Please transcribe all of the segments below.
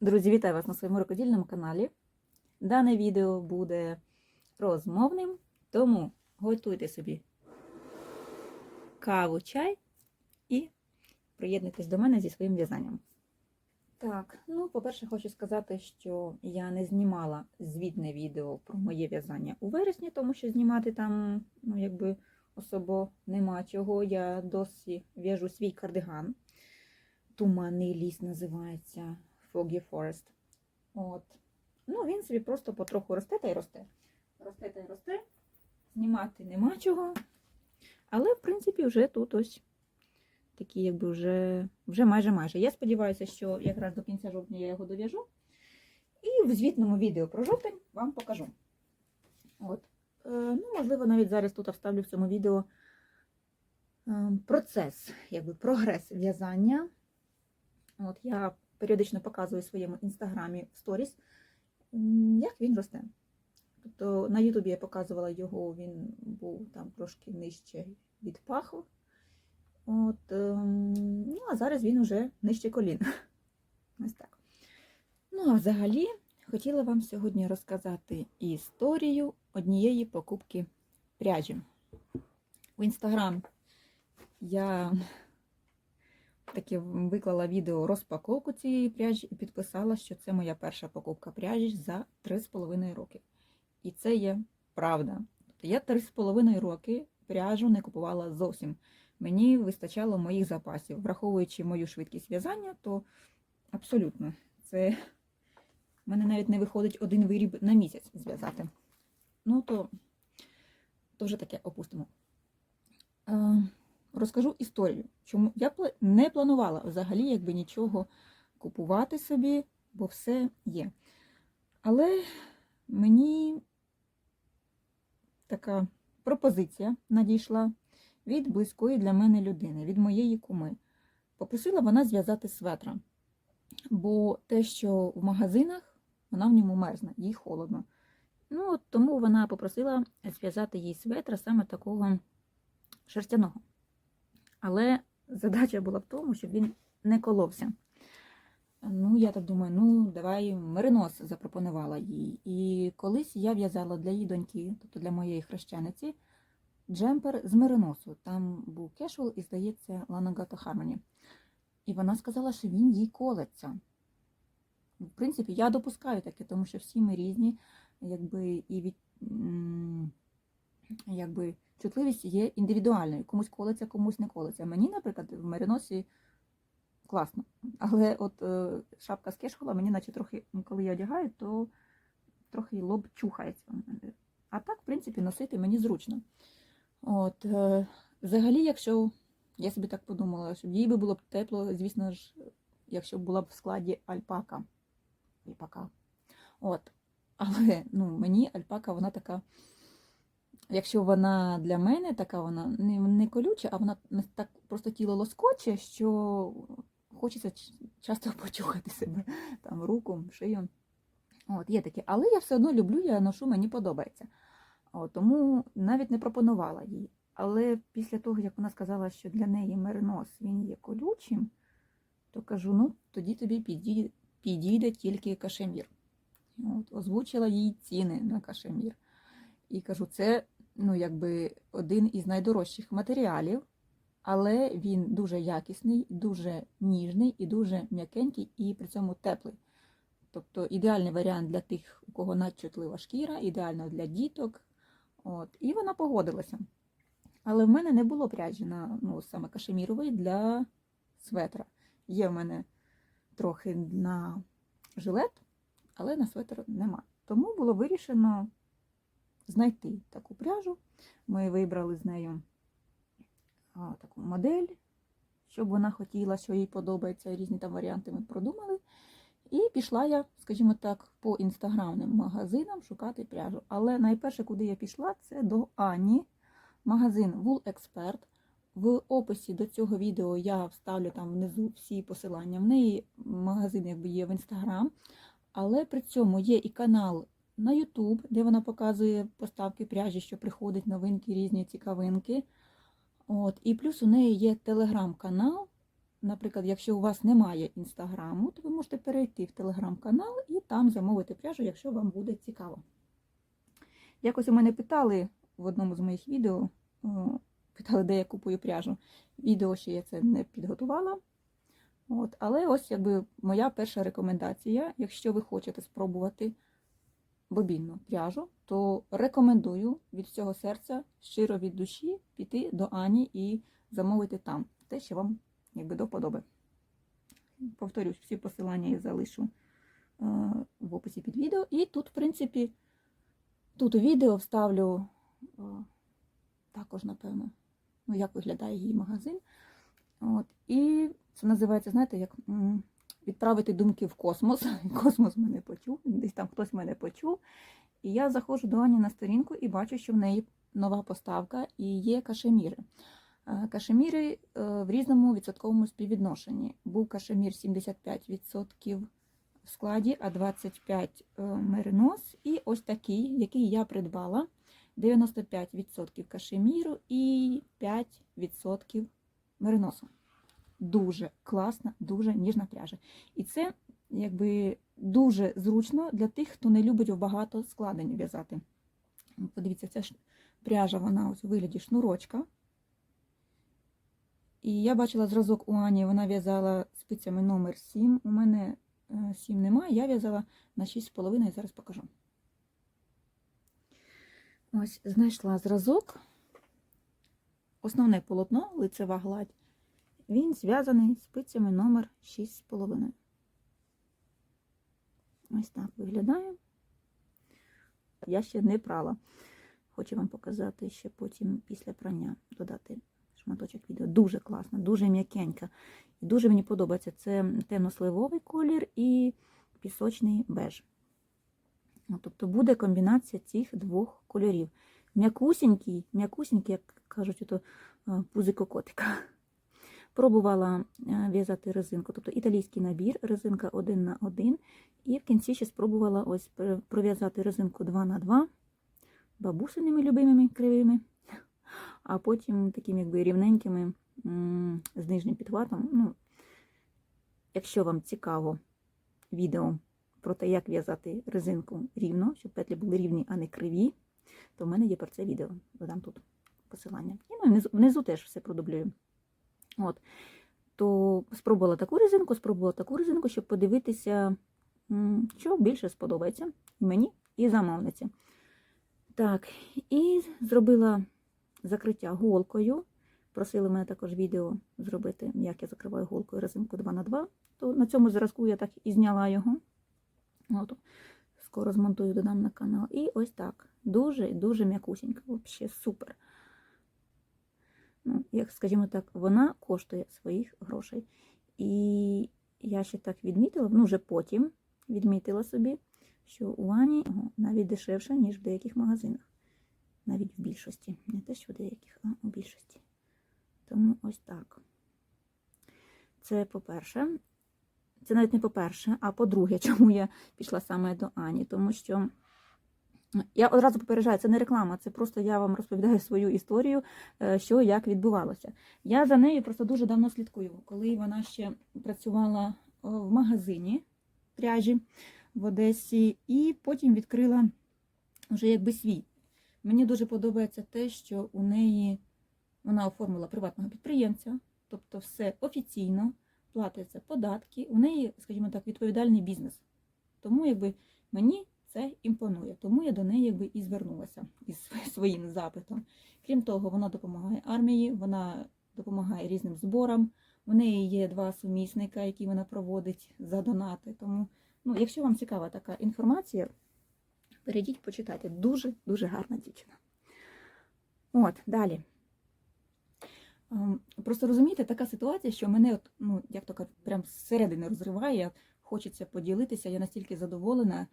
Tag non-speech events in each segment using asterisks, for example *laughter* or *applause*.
Друзі, вітаю вас на своєму рукодільному каналі. Дане відео буде розмовним, тому готуйте собі каву, чай і приєднуйтесь до мене зі своїм в'язанням. Так, ну, по-перше, хочу сказати, що я не знімала звітне відео про моє в'язання у вересні, тому що знімати там, ну, якби особо нема чого. Я досі в'яжу свій кардиган. Туманний ліс називається. Foggy Forest. От. Ну, він собі просто потроху росте та й росте. Росте та й росте. Знімати нема чого. Але, в принципі, вже тут ось такі, якби вже вже майже-майже. Я сподіваюся, що якраз до кінця жовтня я його дов'яжу. І в звітному відео про жовтень вам покажу. От. Е, ну, можливо, навіть зараз тут вставлю в цьому відео е, процес, якби прогрес в'язання. От я періодично показую в своєму інстаграмі в сторіс, як він росте. Тобто на Ютубі я показувала його, він був там трошки нижче від паху. От, ем, ну, а зараз він уже нижче колін. *laughs* Ось так. Ну, а взагалі, хотіла вам сьогодні розказати історію однієї покупки пряжі. В інстаграм я таки виклала відео розпаковку цієї пряжі і підписала, що це моя перша покупка пряжі за 3,5 роки. І це є правда. Тобто я 3,5 роки пряжу не купувала зовсім. Мені вистачало моїх запасів. Враховуючи мою швидкість в'язання, то абсолютно це в мене навіть не виходить один виріб на місяць зв'язати. Ну, то, то вже таке опустимо. Розкажу історію. Чому я не планувала взагалі якби нічого купувати собі, бо все є. Але мені така пропозиція надійшла від близької для мене людини, від моєї куми. Попросила вона зв'язати светра, бо те, що в магазинах, вона в ньому мерзне, їй холодно. Ну, тому вона попросила зв'язати їй светра саме такого шерстяного. Але задача була в тому, щоб він не коловся. Ну, я так думаю, ну, давай меринос запропонувала їй. І колись я в'язала для її доньки, тобто для моєї хрещениці, джемпер з мериносу. Там був кешвел і, здається, Ланагато Хармоні. І вона сказала, що він їй колеться. В принципі, я допускаю таке, тому що всі ми різні, якби і від. Якби чутливість є індивідуальною. Комусь колеться, комусь не колеться. Мені, наприклад, в мериносі класно. Але от е, шапка з кешхола мені, наче трохи, коли я одягаю, то трохи лоб чухається. А так, в принципі, носити мені зручно. От, е, взагалі, якщо я собі так подумала, щоб їй би було б тепло, звісно ж, якщо б була б в складі альпака. Альпака. От. Але ну, мені альпака, вона така. Якщо вона для мене така, вона не, не колюча, а вона так просто тіло лоскоче, що хочеться часто *laughs* почухати себе, там руку, шию. От, є таке. Але я все одно люблю, я ношу, мені подобається. От, тому навіть не пропонувала їй. Але після того, як вона сказала, що для неї меринос він є колючим, то кажу: ну, тоді тобі підійде, підійде тільки кашемір. От, озвучила їй ціни на кашемір. І кажу, це ну, якби один із найдорожчих матеріалів, але він дуже якісний, дуже ніжний і дуже м'якенький, і при цьому теплий. Тобто ідеальний варіант для тих, у кого надчутлива шкіра, ідеально для діток. От. І вона погодилася. Але в мене не було пряжі на ну, саме кашеміровий для светра. Є в мене трохи на жилет, але на светр нема. Тому було вирішено знайти таку пряжу. Ми вибрали з нею таку модель, щоб вона хотіла, що їй подобається, різні там варіанти ми продумали. І пішла я, скажімо так, по інстаграмним магазинам шукати пряжу. Але найперше, куди я пішла, це до Ані, магазин Wool Expert. В описі до цього відео я вставлю там внизу всі посилання. В неї магазин якби є в інстаграм, але при цьому є і канал на YouTube, де вона показує поставки пряжі, що приходять новинки, різні цікавинки. От. І плюс у неї є телеграм-канал, наприклад, якщо у вас немає інстаграму, то ви можете перейти в телеграм-канал і там замовити пряжу, якщо вам буде цікаво. Якось у мене питали в одному з моїх відео, питали, де я купую пряжу. Відео ще я це не підготувала. От, але ось якби моя перша рекомендація, якщо ви хочете спробувати бобінну пряжу, то рекомендую від всього серця, щиро від душі, піти до Ані і замовити там те, що вам якби до подоби. Повторюсь, всі посилання я залишу е, в описі під відео. І тут, в принципі, тут у відео вставлю е, також, напевно, ну, як виглядає її магазин. От. І це називається, знаєте, як відправити думки в космос. *laughs* Космос мене почув, десь там хтось мене почув. І я заходжу до Ані на сторінку і бачу, що в неї нова поставка і є кашеміри. Е, Кашеміри е, в різному відсотковому співвідношенні. Був кашемір 75% в складі, а 25% е, меринос. І ось такий, який я придбала. 95% кашеміру і 5% мериносу. Дуже класна, дуже ніжна пряжа. І це якби дуже зручно для тих, хто не любить багато складень в'язати. Подивіться, ця ж пряжа, вона ось у вигляді шнурочка. І я бачила зразок у Ані, вона в'язала спицями номер 7. У мене 7 немає, я в'язала на 6,5, зараз покажу. Ось, знайшла зразок. Основне полотно, лицева гладь, він зв'язаний спицями номер 6,5. Ось так виглядає. Я ще не прала. Хочу вам показати ще потім після прання додати шматочок відео. Дуже класно, дуже м'якенька. Дуже мені подобається. Це темно-сливовий колір і пісочний беж. Ну, Тобто буде комбінація цих двох кольорів. М'якусінький, м'якусінький, як кажуть, ото пузико котика. Пробувала в'язати резинку, тобто італійський набір, резинка 1 на 1 І в кінці ще спробувала ось пров'язати резинку 2 на 2 бабусиними любимими кривими, а потім такими якби рівненькими з нижнім підхватом. Ну, Якщо вам цікаво відео про те, як в'язати резинку рівно, щоб петлі були рівні, а не криві, то в мене є про це відео. Додам тут посилання. І ну, внизу, внизу теж все продублюю. От. То спробувала таку резинку, спробувала таку резинку, щоб подивитися, що більше сподобається і мені, і замовниці. Так, і зробила закриття голкою. Просили мене також відео зробити, як я закриваю голкою резинку 2х2. То на цьому зразку я так і зняла його. От, Скоро змонтую, додам на канал. І ось так. Дуже-дуже м'якусенька. Взагалі супер. Ну, як скажімо так, вона коштує своїх грошей. І я ще так відмітила, ну вже потім відмітила собі, що у Ані навіть дешевше, ніж в деяких магазинах. Навіть в більшості. Не те, що в деяких, а у більшості. Тому ось так. Це по-перше. Це навіть не по-перше, а по-друге, *laughs* чому я пішла саме до Ані. Тому що я одразу попереджаю, це не реклама, це просто я вам розповідаю *laughs* свою історію, що як відбувалося. Я за нею просто дуже давно слідкую, коли вона ще працювала в магазині пряжі в Одесі, і потім відкрила вже якби свій. Мені дуже подобається те, що у неї вона оформила приватного підприємця, тобто все офіційно, платяться податки, у неї, скажімо так, відповідальний бізнес. Тому якби мені це імпонує, тому я до неї якби і звернулася із *laughs* своїм запитом. Крім того, вона допомагає армії, вона допомагає різним зборам. У неї є два сумісника, які вона проводить за донати. Тому, ну, якщо вам цікава така інформація, перейдіть, почитайте. Дуже-дуже гарна дівчина. От, далі. Просто розумієте, така ситуація, що мене, от, ну, як то кажуть, прям зсередини розриває, хочеться поділитися. Я настільки задоволена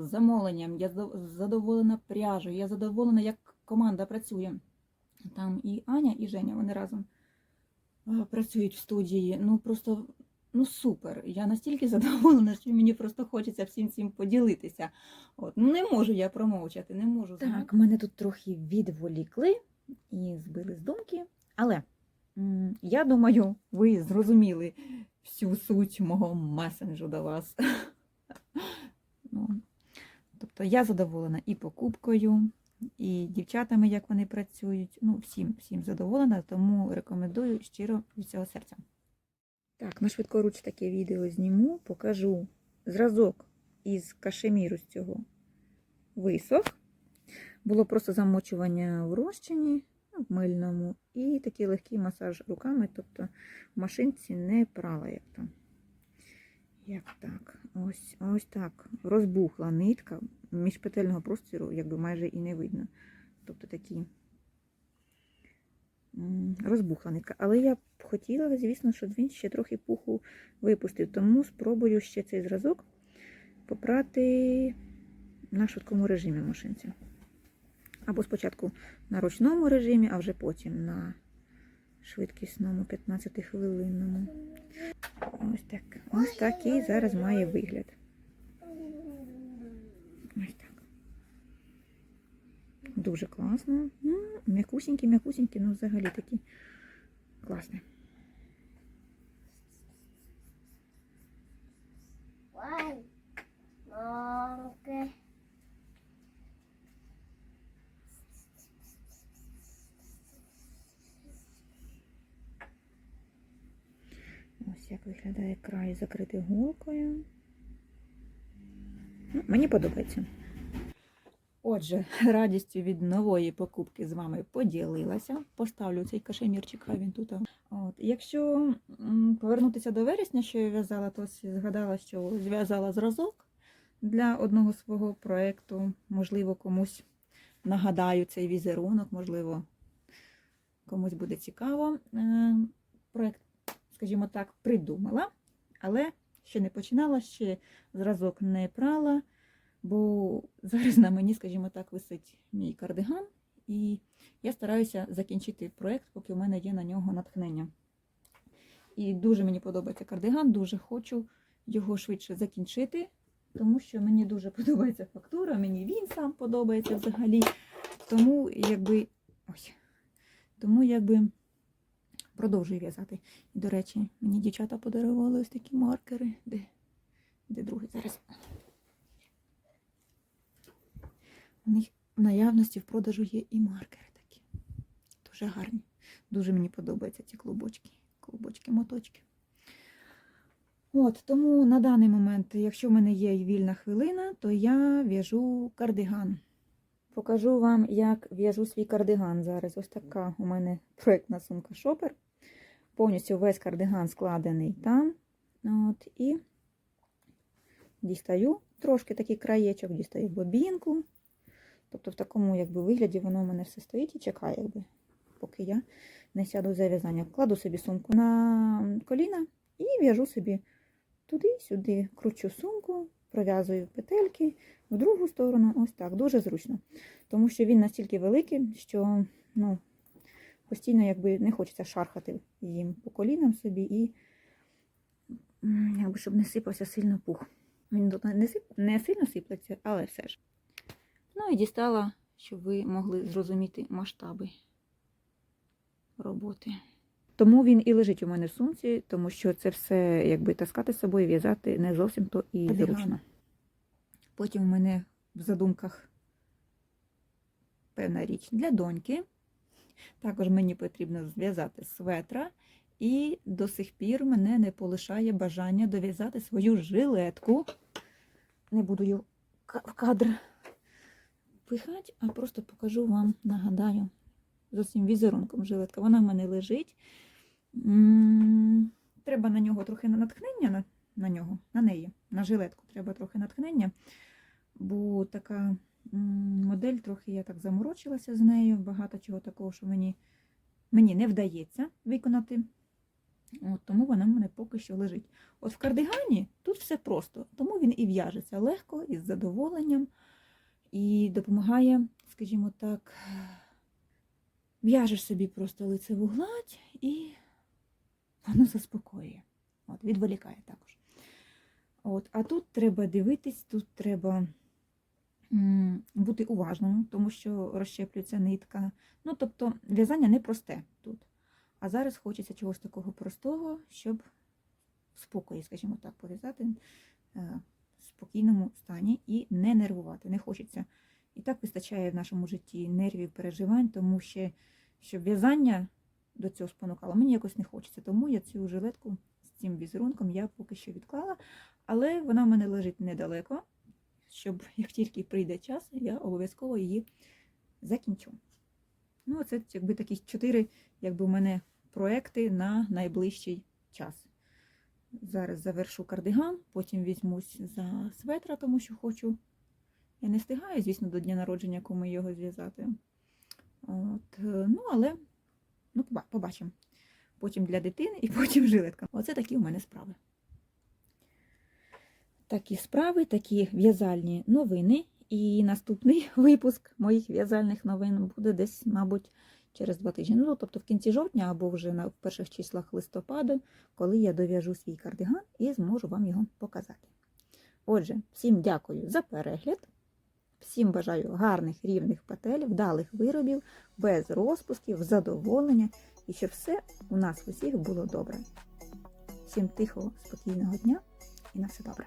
замовленням, я задоволена пряжею, я задоволена, як команда працює. Там і Аня, і Женя, вони разом працюють в студії. Ну, просто ну супер. Я настільки *laughs* задоволена, що мені просто хочеться всім цим поділитися. От, ну Не можу я промовчати, не можу. Так, мене тут трохи відволікли і збили з думки. Але я думаю, ви зрозуміли всю суть мого месенджу до вас. *laughs* ну, тобто я задоволена і покупкою, і дівчатами, як вони працюють. Ну, всім, всім задоволена, тому рекомендую щиро від цього серця. Так, на швидкоруч таке відео зніму, покажу зразок із кашеміру з цього висох. Було просто замочування в розчині, ну, в мильному, і такий легкий масаж руками, тобто в машинці не прала як там. Як так? Ось, ось так. Розбухла нитка, міжпетельного простору, якби майже і не видно. Тобто такі розбухла нитка. Але я б хотіла, звісно, щоб він ще трохи пуху випустив. Тому спробую ще цей зразок попрати на швидкому режимі машинці. Або спочатку на ручному режимі, а вже потім на швидкісному 15-хвилинному. Ось так. Ось такий зараз має вигляд. Ось так. Дуже класно. Ну, М'якусінькі, м'якусінькі, ну взагалі такі класні. Ось як виглядає край закритий голкою. Ну, мені подобається. Отже, радістю від нової покупки з вами поділилася. Поставлю цей кашемірчик, хай він тут. От. Якщо повернутися до вересня, що я в'язала, то згадала, що зв'язала зразок для одного свого проєкту. Можливо, комусь нагадаю цей візерунок, можливо, комусь буде цікаво. Е, Проєкт скажімо так, придумала, але ще не починала, ще зразок не прала, бо зараз на мені, скажімо так, висить мій кардиган, і я стараюся закінчити проєкт, поки в мене є на нього натхнення. І дуже мені подобається кардиган, дуже хочу його швидше закінчити, тому що мені дуже подобається фактура, мені він сам подобається взагалі. Тому якби. Ой, тому якби продовжую в'язати. І, до речі, мені дівчата подарували ось такі маркери. Де, де другий зараз? У них в наявності в продажу є і маркери такі. Дуже гарні. Дуже мені подобаються ці клубочки. Клубочки, моточки. От, тому на даний момент, якщо в мене є вільна хвилина, то я в'яжу кардиган. Покажу вам, як в'яжу свій кардиган зараз. Ось така у мене проєктна сумка шопер. Повністю весь кардиган складений там. От, І дістаю трошки такий краєчок, дістаю бобінку. Тобто в такому якби, вигляді воно у мене все стоїть і чекає, якби, поки я не сяду за в'язання. Кладу собі сумку на коліна і в'яжу собі туди-сюди, кручу сумку, пров'язую петельки в другу сторону, ось так, дуже зручно. Тому що він настільки великий, що ну, постійно якби не хочеться шархати їм по колінам собі і якби, щоб не сипався сильно пух. Він тут не, сип, не сильно сиплеться, але все ж. Ну і дістала, щоб ви могли зрозуміти масштаби роботи. Тому він і лежить у мене в сумці, тому що це все якби таскати з собою, в'язати не зовсім то і зручно. Потім у мене в задумках певна річ для доньки. Також мені потрібно зв'язати светра, і до сих пір мене не полишає бажання дов'язати свою жилетку. Не буду її в кадр пихати, а просто покажу вам, нагадаю, з усім візерунком жилетка. Вона в мене лежить. Треба на нього трохи на натхнення, на, на нього, на неї, на жилетку треба трохи натхнення, бо така модель, трохи я так заморочилася з нею. Багато чого такого, що мені, мені не вдається виконати. От, тому вона в мене поки що лежить. От в кардигані тут все просто, тому він і в'яжеться легко і з задоволенням, і допомагає, скажімо так, в'яжеш собі просто лицеву гладь і воно заспокоює. От, відволікає також. От, а тут треба дивитись, тут треба бути уважним, тому що розщеплюється нитка. Ну, тобто, в'язання непросте тут. А зараз хочеться чогось такого простого, щоб в спокої, скажімо так, пов'язати е, в спокійному стані і не нервувати. Не хочеться. І так вистачає в нашому житті нервів, переживань, тому що щоб в'язання до цього спонукало, мені якось не хочеться. Тому я цю жилетку з цим візерунком я поки що відклала, але вона в мене лежить недалеко, щоб *laughs* як тільки прийде час, я обов'язково її закінчу. Ну, це якби такі чотири, якби у мене проекти на найближчий час. Зараз завершу кардиган, потім візьмусь за светра, тому що хочу. Я не встигаю, звісно, до дня народження кому його зв'язати. От, е, ну, але ну, побачимо. Потім для дитини і *laughs* потім жилетка. Оце такі у мене справи. Такі справи, такі в'язальні новини. І наступний *laughs* випуск моїх в'язальних новин буде десь, мабуть, через два тижні. Ну, тобто в кінці жовтня або вже на перших числах листопада, коли я дов'яжу свій кардиган і зможу вам його показати. Отже, всім дякую за перегляд. Всім бажаю гарних рівних петель, вдалих виробів, без розпусків, задоволення і щоб все у нас усіх було добре. Всім тихого, спокійного дня і на все добре.